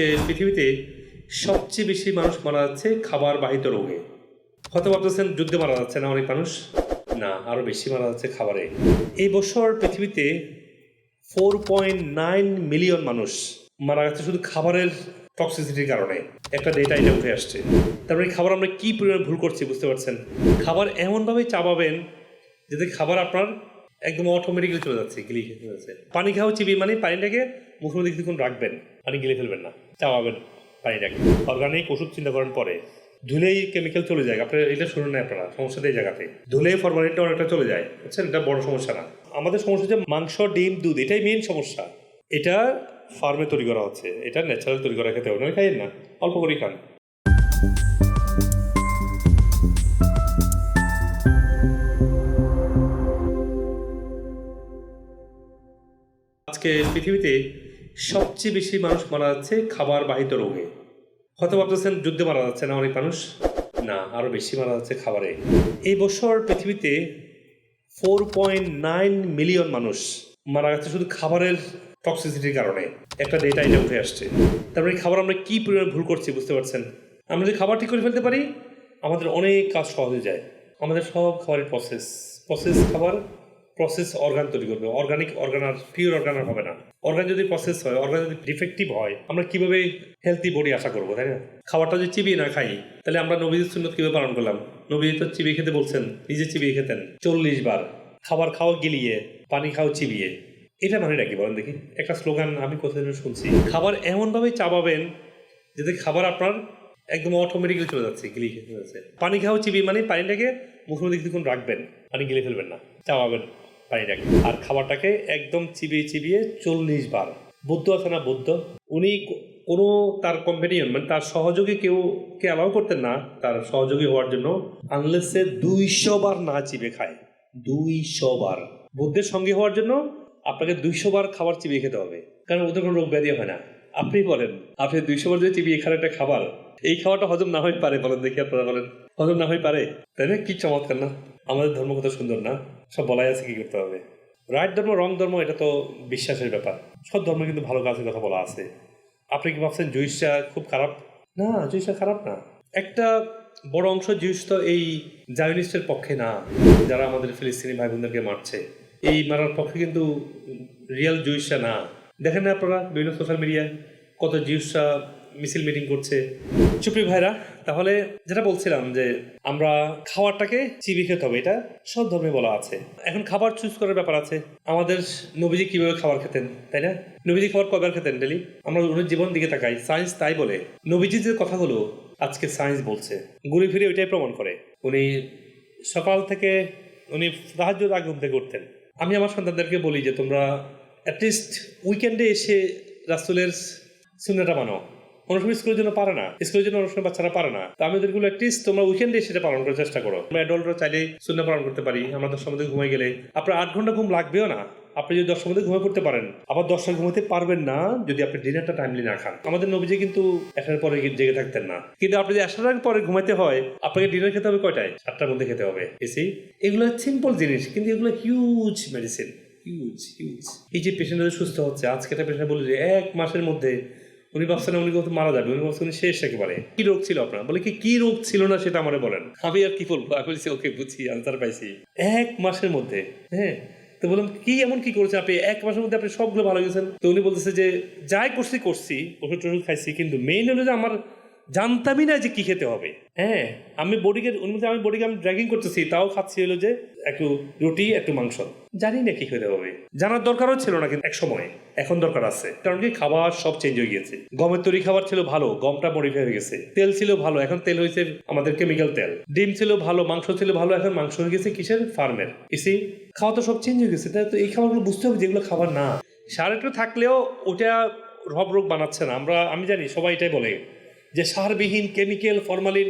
আজকে পৃথিবীতে সবচেয়ে বেশি মানুষ মারা যাচ্ছে খাবার বাহিত রোগে। হয়তো ভাবতেছেন যুদ্ধে মারা যাচ্ছে না অনেক মানুষ? না আরও বেশি মারা যাচ্ছে খাবারে। এই বছর পৃথিবীতে ফোর পয়েন্ট নাইন মিলিয়ন মানুষ মারা গেছে শুধু খাবারের টক্সিসিটির কারণে। একটা ডেটা এটা উঠে আসছে। তারপরে খাবার আমরা কি পরিমাণ ভুল করছি বুঝতে পারছেন? খাবার এমনভাবে চাবাবেন যাতে খাবার আপনার একদম অটোমেটিক্যালি চলে যাচ্ছে, গিলি খেতে যাচ্ছে। পানি খাওয়া চিবি মানে পানিটাকে মুখের মধ্যে কিছুক্ষণ রাখবেন, পানি গিলে ফেলবেন না। চাবাবেন পানিটাকে অর্গানিক ওষুধ চিন্তা করেন পরে ধুলেই কেমিক্যাল চলে যায়। আপনার এটা শুনুন না আপনারা, সমস্যা এই জায়গাতে। ধুলেই ফরমালিনটা অনেকটা চলে যায়, বুঝছেন? এটা বড় সমস্যা না। আমাদের সমস্যা হচ্ছে মাংস, ডিম, দুধ, এটাই মেইন সমস্যা। এটা ফার্মে তৈরি করা হচ্ছে। এটা ন্যাচারাল তৈরি করা খেতে হবে খাইয়েন না। অল্প করেই খান। আজকে পৃথিবীতে সবচেয়ে বেশি মানুষ মারা যাচ্ছে খাবার বাহিত রোগে। হয়তো ভাবতেছেন, যুদ্ধে মারা যাচ্ছে না অনেক মানুষ? না আরও বেশি মারা যাচ্ছে খাবারে। এই বছর পৃথিবীতে ফোর পয়েন্ট নাইন মিলিয়ন মানুষ মারা গেছে শুধু খাবারের টক্সিসিটির কারণে। একটা ডেটা এটা উঠে আসছে। তারপরে খাবার আমরা কী পরিমাণ ভুল করছি বুঝতে পারছেন? আমরা যদি খাবার ঠিক করে ফেলতে পারি, আমাদের অনেক কাজ সহজ হয়ে যায়। আমাদের সব খাবারের প্রসেস প্রসেস খাবার প্রসেস অর্গান তৈরি করবে। অর্গানিক অর্গান আর পিওর অর্গান আর হবে না। অর্গান যদি প্রসেস হয় অর্গান যদি ডিফেক্টিভ হয়, আমরা কীভাবে হেলদি বডি আশা করব, তাই না? খাবারটা যদি চিবিয়ে না খাই, তাহলে আমরা নবীদের সুন্নত কীভাবে পালন করলাম? নবী তো চিবিয়ে খেতে বলছেন, নিজে চিবিয়ে খেতেন। চল্লিশ বার খাবার খাওয়া গিলিয়ে, পানি খাও চিবিয়ে। এটা মানে নাকি বলেন দেখি? একটা স্লোগান আমি কোথায় শুনছি। খাবার এমনভাবে চাবাবেন যাতে খাবার আপনার একদম অটোমেটিক্যালি চলে যাচ্ছে গিলি খেতে যাচ্ছে। পানি খাওয়া চিবি মানে পানিটাকে মুখের মধ্যে কিছুক্ষণ রাখবেন, পানি গিলে ফেলবেন না, চাবাবেন। পানিটাকে আর খাবারটাকে একদম চিবিয়ে চিবিয়ে চল্লিশ বার। বুদ্ধ আছে না বুদ্ধ? উনি কোনো তার কম্পেনিয়ন মানে তার সহযোগী কেউ, কে অ্যালাউ করতেন না, তার সহযোগী হওয়ার জন্য আনলেস সে দুইশো বার না চিবে খায়। দুইশো বার। বুদ্ধের সঙ্গে হওয়ার জন্য আপনাকে দুইশো বার খাবার চিবিয়ে খেতে হবে। কারণ ওদের কোনো রোগ ব্যাধি হয় না। আপনি বলেন, আপনি দুইশো বার যদি চিবিয়ে খান একটা খাবার এই খাওয়াটা হজম না হয়ে পারে বলেন দেখি আপনারা বলেন। হজম না হয়ে পারে? তাই না? কি চমৎকার না? আমাদের ধর্ম কত সুন্দর না? সব বলাই আছে কি করতে হবে? রাইট ধর্ম রং ধর্ম, এটা তো বিশ্বাসের ব্যাপার। সব ধর্মে কিন্তু ভালো কাজের কথা বলা আছে। আপনি কি ভাবছেন জুইসটা খুব খারাপ? না, জুইসটা খারাপ না। একটা বড় অংশ জুইস তো এই জায়নিস্টের পক্ষে না, যারা আমাদের ফিলিস্তিনি ভাই বোনদেরকে মারছে। এই মারার পক্ষে কিন্তু রিয়েল জুইসটা না। দেখেন না আপনারা বিভিন্ন সোশ্যাল মিডিয়ায় কত জিউসরা মিছিল মিটিং করছে। চুপড়ি ভাইরা, তাহলে যেটা বলছিলাম যে আমরা খাবারটাকে চিবি খেতে হবে, এটা সব ধর্মে বলা আছে। এখন খাবার চুজ করার ব্যাপার আছে। আমাদের নবীজি কীভাবে খাবার খেতেন, তাই না? নবীজি খাবার কবার খেতেন, ডেলি? আমরা ওনার জীবন দিকে তাকাই সায়েন্স তাই বলে। নবীজি যে কথাগুলো আজকে সায়েন্স বলছে, ঘুরে ফিরে ওইটাই প্রমাণ করে। উনি সকাল থেকে, উনি সাহায্য আগে থেকে উঠতেন। আমি আমার সন্তানদেরকে বলি যে তোমরা অ্যাটলিস্ট উইকেন্ডে এসে রাসুলের সুন্নাটা মানো। সময় স্কুলের জন্য পারে না, স্কুলের জন্য সময় বাচ্চারা পারে না। তো আমি ওদেরগুলো অ্যাটলিস্ট তোমরা উইকেন্ডে সেটা পালন করার চেষ্টা করো। আমরা অ্যাডল্টরা চাইলে শূন্য পালন করতে পারি, আমরা দশটার মধ্যে ঘুমাই গেলে। আপনার আট ঘণ্টা ঘুম লাগবেও না। আপনি যদি দশটার মধ্যে ঘুমিয়ে পড়তে পারেন, আবার দশটা ঘুমাতে পারবেন না যদি আপনি ডিনারটা টাইমলি না খান। আমাদের নবীজি কিন্তু একটার পরে জেগে থাকতেন না। কিন্তু আপনি যদি একটার পরে ঘুমাতে হয়, আপনাকে ডিনার খেতে হবে কয়টায়? সাতটার মধ্যে খেতে হবে। এসি এগুলো সিম্পল জিনিস, কিন্তু এগুলো হিউজ মেডিসিন হিউজ হিউজ এই যে পেশেন্টদের সুস্থ হচ্ছে, আজকে একটা পেশেন্ট বলে যে, এক মাসের মধ্যে উনি ভাবছেন উনি কত মারা যাবে। উনি ভাবছেন শেষ একেবারে। কি রোগ ছিল আপনার? বলে কি কি রোগ ছিল না সেটা আমারে বলেন। আমি আর কি বলব? আমি বলছি, ওকে বুঝি আনসার পাইছি। এক মাসের মধ্যে হ্যাঁ? তো বললাম, কি এমন কি করেছেন আপনি? এক মাসের মধ্যে আপনি সবগুলো ভালো গেছেন তো উনি বলতেছে যে, যাই করছি করছি ওষুধ টষুধ খাইছি, কিন্তু মেইন হলো যে আমার জানতামই না যে কি খেতে হবে। হ্যাঁ আমি বডিকে বলছে আমি বডিকে আমি ড্র্যাগিং করতেছি, তাও খাচ্ছি হলো যে একটু রুটি, একটু মাংস। জানি না কি খেতে হবে। জানার দরকারও ছিল না কিন্তু এক সময় এখন দরকার আছে। কারণ কি খাবার সব চেঞ্জ হয়ে গিয়েছে। গমের তৈরি খাবার ছিল ভালো, গমটা মডিফাই হয়ে গেছে। তেল ছিল ভালো, এখন তেল হয়েছে আমাদের কেমিক্যাল তেল। ডিম ছিল ভালো, মাংস ছিল ভালো, এখন মাংস হয়ে গেছে কিসের? ফার্মের। ইসি খাওয়া তো সব চেঞ্জ হয়ে গেছে। তাই তো এই খাবারগুলো বুঝতে হবে যেগুলো খাবার না। সার একটু থাকলেও ওটা রব রোগ বানাচ্ছে না। আমরা আমি জানি সবাই এটাই বলে। যে সারবিহীন কেমিক্যাল ফরমালিন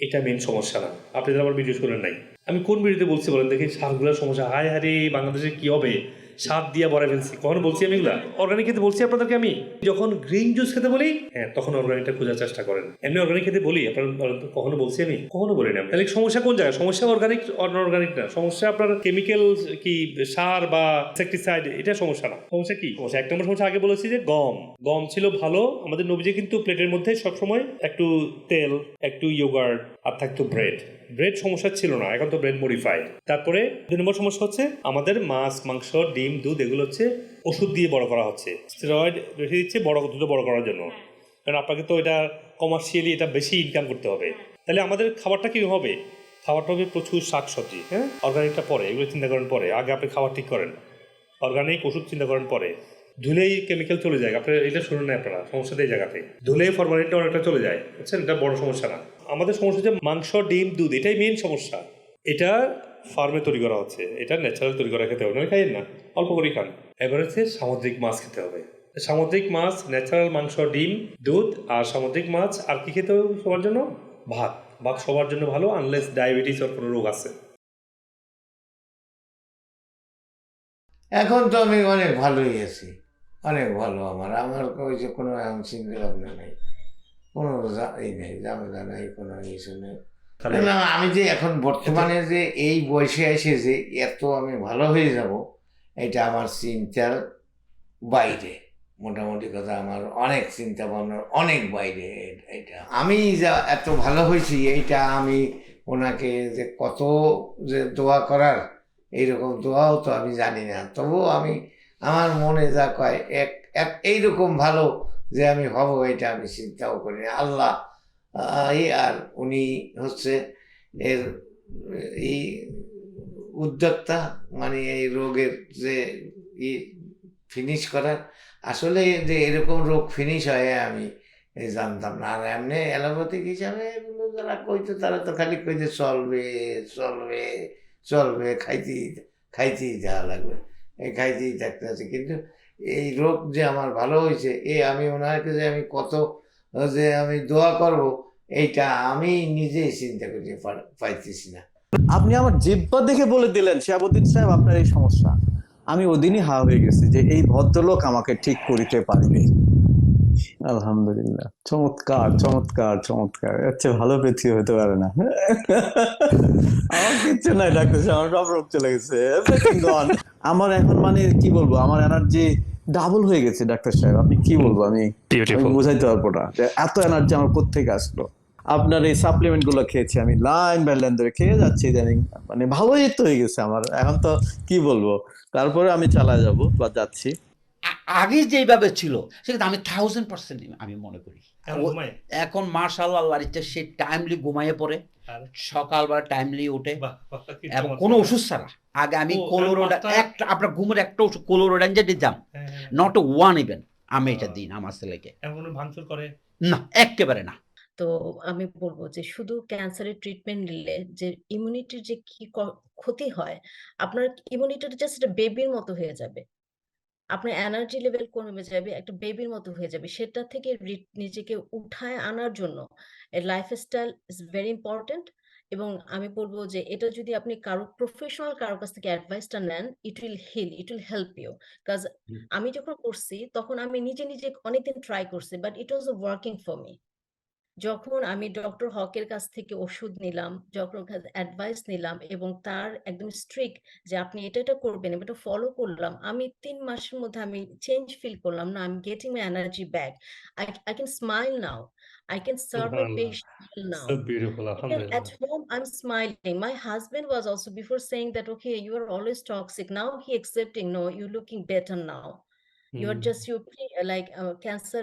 এটা মেন সমস্যা না। আপনি তো আমার ভিডিও করেন নাই। আমি কোন ভিডিওতে বলছি বলেন? দেখি সারগুলোর সমস্যা। হায় হারে বাংলাদেশে কী হবে? স্বাদ দিয়ে ভরে ফেলছি। কখনো বলছি আমি এগুলা? অর্গানিক খেতে বলছি আপনাদেরকে আমি। যখন গ্রিন জুস খেতে বলি হ্যাঁ তখন অর্গানিকটা খোঁজার চেষ্টা করেন। এমনি অর্গানিক খেতে বলি, আপনার কখনো বলছি আমি? কখনো বলি না তাহলে সমস্যা কোন জায়গায়? সমস্যা অর্গানিক অনঅর্গানিক না। সমস্যা আপনার কেমিক্যাল কি, সার বা ইনসেকটিসাইড এটা সমস্যা না। সমস্যা কি? সমস্যা এক নম্বর সমস্যা আগে বলেছি যে গম। গম ছিল ভালো। আমাদের নবীজি কিন্তু প্লেটের মধ্যে সবসময় একটু তেল, একটু ইয়োগার্ট আর থাকতো ব্রেড ব্রেড সমস্যা ছিল না এখন তো ব্রেড মডিফাইড। তারপরে দুই নম্বর সমস্যা হচ্ছে আমাদের মাছ মাংস ডিম দুধ এগুলো হচ্ছে ওষুধ দিয়ে বড় করা হচ্ছে। স্টেরয়েড বেশি দিচ্ছে বড় দ্রুত বড় করার জন্য। কারণ আপনাকে তো এটা কমার্শিয়ালি এটা বেশি ইনকাম করতে হবে। তাহলে আমাদের খাবারটা কি হবে? খাবারটা হবে প্রচুর শাকসবজি হ্যাঁ? অর্গানিকটা পরে এগুলো চিন্তা করেন পরে। আগে আপনি খাবার ঠিক করেন। অর্গানিক ওষুধ চিন্তা করেন পরে। ধুলেই কেমিক্যাল চলে যায়। আপনার এটা শুনুন না আপনারা সমস্যা এই জায়গাতে ধুলেই ফরমালিনটা অনেকটা চলে যায় বুঝছেন? এটা বড় সমস্যা না। আমাদের সমস্যা হচ্ছে মাংস, ডিম, দুধ, এটাই মেন সমস্যা। এটা ফার্মে তৈরি করা হচ্ছে। এটা ন্যাচারাল তৈরি করা খেতে হবে নয় খাইয়েন না। অল্প করে খান। এবার হচ্ছে সামুদ্রিক মাছ খেতে হবে। সামুদ্রিক মাছ ন্যাচারাল মাংস, ডিম, দুধ আর সামুদ্রিক মাছ, আর কি খেতে হবে সবার জন্য? ভাত। ভাত সবার জন্য ভালো আনলেস ডায়াবেটিস ওর কোনো রোগ আছে। এখন তো আমি অনেক ভালোই আছি। অনেক ভালো আমার। আমার যে কোনো এখন চিন্তা ভাবনা নেই। কোনো এই নেই ঝামেলা নাই কোনো কিছু নেই না আমি যে এখন বর্তমানে যে এই বয়সে এসে যে এত আমি ভালো হয়ে যাব এটা আমার চিন্তার বাইরে। মোটামুটি কথা আমার অনেক চিন্তা ভাবনার অনেক বাইরে এটা। আমি যা এত ভালো হয়েছি এইটা আমি ওনাকে যে কত যে দোয়া করার এইরকম দোয়াও তো আমি জানি না। তবুও আমি আমার মনে যা কয় এক এক এইরকম ভালো যে আমি হব এটা আমি চিন্তাও করি না। আল্লাহ আর উনি হচ্ছে এর, এই উদ্যোক্তা মানে এই রোগের যে ই ফিনিশ করার। আসলে যে এরকম রোগ ফিনিশ হয় আমি জানতাম না। আর এমনি অ্যালোপ্যাথিক হিসাবে এগুলো যারা কইতো তারা তো খালি কইতে, চলবে চলবে চলবে, খাইতেই খাইতেই দেওয়া লাগবে। এই খাইতেই থাকতে আছে কিন্তু এই রোগ যে আমার ভালো হয়েছে, এ আমি ওনাকে যে আমি কত যে আমি দোয়া করব, এইটা আমি নিজেই চিন্তা করি পাইতেছি না। আপনি আমার জিব্বা দেখে বলে দিলেন, শিয়াবুদ্দিন সাহেব, আপনার এই সমস্যা। আমি ওদিনই হা হয়ে গেছি যে এই ভদ্রলোক আমাকে ঠিক করিতে পারিবে আলহামদুলিল্লাহ। চমৎকার চমৎকার চমৎকার। চেয়ে ভালো পৃথিবী হতে পারে না। আমার কিচ্ছু নাই ডাক্তার আমার সব রোগ চলে গেছে। আমার এখন মানে কি বলব আমার এনার্জি ডাবল হয়ে গেছে ডাক্তার সাহেব। আপনি কি বলব আমি বুঝাইতে পারব না এত এনার্জি আমার কোথেকে আসলো। আপনার এই সাপ্লিমেন্টগুলো খেয়েছি আমি লাইন বাই লাইন ধরে খেয়ে যাচ্ছি ইদানিং। মানে ভালোই তো হয়ে গেছে আমার। এখন তো কি বলব তারপরে আমি চালা যাব বা যাচ্ছি। আগে যেভাবে ছিল সেটা আমি থাউজেন্ড পার্সেন্ট আমি মনে করি। এখন মার্শাল আল্লাহর ইচ্ছা সে টাইমলি ঘুমাইয়ে পড়ে। আর? সকালবেলা টাইমলি ওঠে এবং কোনো ওষুধ ছাড়া। আগে আমি কোলোরোডা একটা আপনার ঘুমের একটা ওষুধ কোলোরোডান যে দিতাম। নট ওয়ান ইভেন আমি এটা দিন আমার ছেলেকে। এখন কোনো ভাঙচুর করে? না একেবারে না। তো আমি বলব যে শুধু ক্যান্সারের ট্রিটমেন্ট নিলে যে ইমিউনিটির যে কি ক্ষতি হয় আপনার ইমিউনিটিটা জাস্ট একটা বেবির মতো হয়ে যাবে। আপনার এনার্জি লেভেল কমে যাবে একটা বেবির মতো হয়ে যাবে। সেটা থেকে নিজেকে উঠায় আনার জন্য life style is very important এবং আমি বলব যে এটা যদি আপনি কারও প্রফেশনাল কারও কাছ থেকে অ্যাডভাইসটা নেন it will heal it will help you কাজ আমি যখন করছি তখন আমি নিজে নিজে অনেকদিন ট্রাই করছি but it was working for me যখন আমি ডক্টর হকের কাছ থেকে ওষুধ নিলাম যখন অ্যাডভাইস নিলাম এবং তার একদম স্ট্রিক্ট যে আপনি এটা এটা করবেন এটা ফলো করলাম আমি তিন মাসের মধ্যে আমি চেঞ্জ ফিল করলাম না I am getting my energy back I I can smile now I can serve my Subhanallah. Patient now So beautiful, at home, I'm smiling. My husband was also before saying that, okay, you are always toxic. Now he accepting, no, you're looking better now. You are hmm. just you like uh, cancer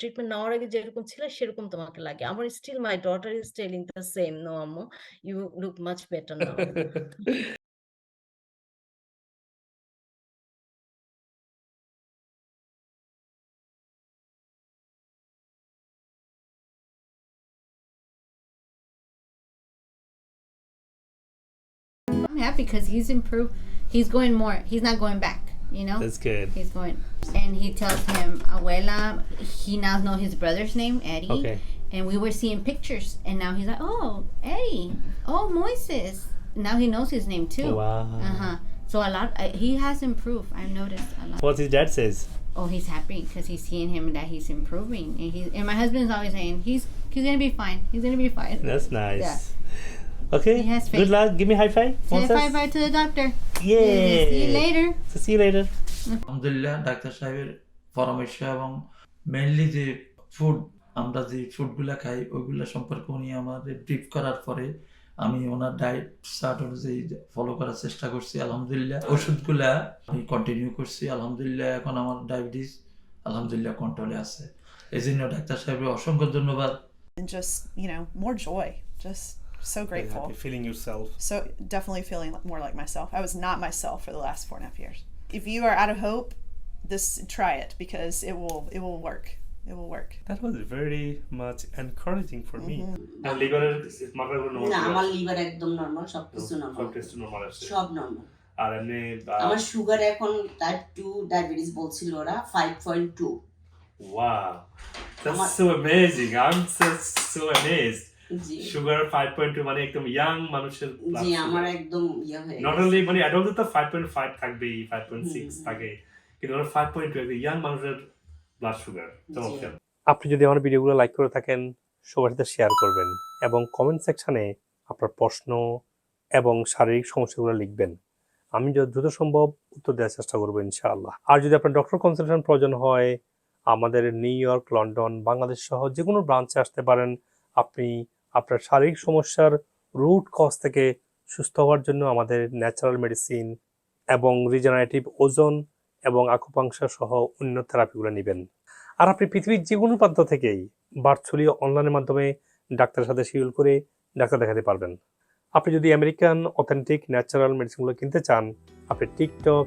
treatment নেওয়ার আগে যেরকম ছিল সেরকম তোমাকে লাগে আমার still my daughter is telling the same no আম্মু you look much better now I'm happy because he's improved. He's going more. He's not going back. You know. That's good. He's going, and he tells him, "Abuela." He now knows his brother's name, Eddie. Okay. And we were seeing pictures, and now he's like, "Oh, Eddie. Oh, Moises." Now he knows his name too. Wow. Uh huh. So a lot, uh, he has improved. I've noticed a lot. What his dad says. Oh, he's happy because he's seeing him that he's improving, and he's and my husband's always saying he's he's gonna be fine. He's gonna be fine. That's nice. Yeah. Okay. He has Good luck. Give me high five. Say bye bye to the doctor. Yay. See you later. So see you later. আলহামদুলিল্লাহ ডাক্তার সাহেবের পরামর্শ এবং mainly যে food আমরা যে ফুডগুলো খাই ওইগুলো সম্পর্কে উনি আমাদের ব্রিফ করার পরে আমি ওনার ডায়েট চার্ট অনুযায়ী ফলো করার চেষ্টা করছি আলহামদুলিল্লাহ। ওষুধগুলা আমি কন্টিনিউ করছি আলহামদুলিল্লাহ এখন আমার ডায়াবেটিস আলহামদুলিল্লাহ কন্ট্রোলে আছে। এই জন্য ডাক্তার সাহেবের অসংখ্য ধন্যবাদ। And just you know more joy just so grateful. feeling yourself. so definitely feeling more like myself. I was not myself for the last four and a half years. if you are out of hope this try it because it will it will work it will work That was very much encouraging for me. And liver মাত্রাগুলো normal না ছিল? আমার liver একদম normal সবকিছু সব normal test normal আসছে সব normal আর এমনি আহ, আমার সুগার এখন টাইপ টু ডায়াবেটিস বলছিল ওরা five point two wow that's আমার- so amazing i'm so so amazed G Sugar 5.2 মানে একদম ইয়াং মানুষের জি। আমার একদম ইয়ে হয়ে নট। অনলি মানে অ্যাডাল্ট তো 5.5 থাকবেই 5.6 থাকে। কিন্তু ওর 5.2 একদম ইয়াং মানুষের ব্লাড সুগার চমৎকার। আপনি যদি আমার ভিডিওগুলো লাইক করে থাকেন সবার সাথে শেয়ার করবেন এবং কমেন্ট সেকশনে আপনার প্রশ্ন এবং শারীরিক সমস্যাগুলো লিখবেন। আমি যত দ্রুত সম্ভব উত্তর দেওয়ার চেষ্টা করব ইনশাআল্লাহ। আর যদি আপনার ডক্টর কনসালটেশন প্রয়োজন হয় আমাদের নিউ ইয়র্ক লন্ডন বাংলাদেশ সহ যে কোনো ব্রাঞ্চে আসতে পারেন। আপনি আপনার শারীরিক সমস্যার রুট কজ থেকে সুস্থ হওয়ার জন্য আমাদের ন্যাচারাল মেডিসিন এবং রিজেনারেটিভ ওজন এবং আকুপাংশার সহ অন্য থেরাপিগুলো নেবেন। আর আপনি পৃথিবীর যে কোনো প্রান্ত থেকেই ভার্চুয়ালি অনলাইনের মাধ্যমে ডাক্তারের সাথে শিডিউল করে ডাক্তার দেখাতে পারবেন। আপনি যদি আমেরিকান অথেন্টিক ন্যাচারাল মেডিসিনগুলো কিনতে চান, আপনি টিকটক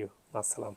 ইউ আসসালাম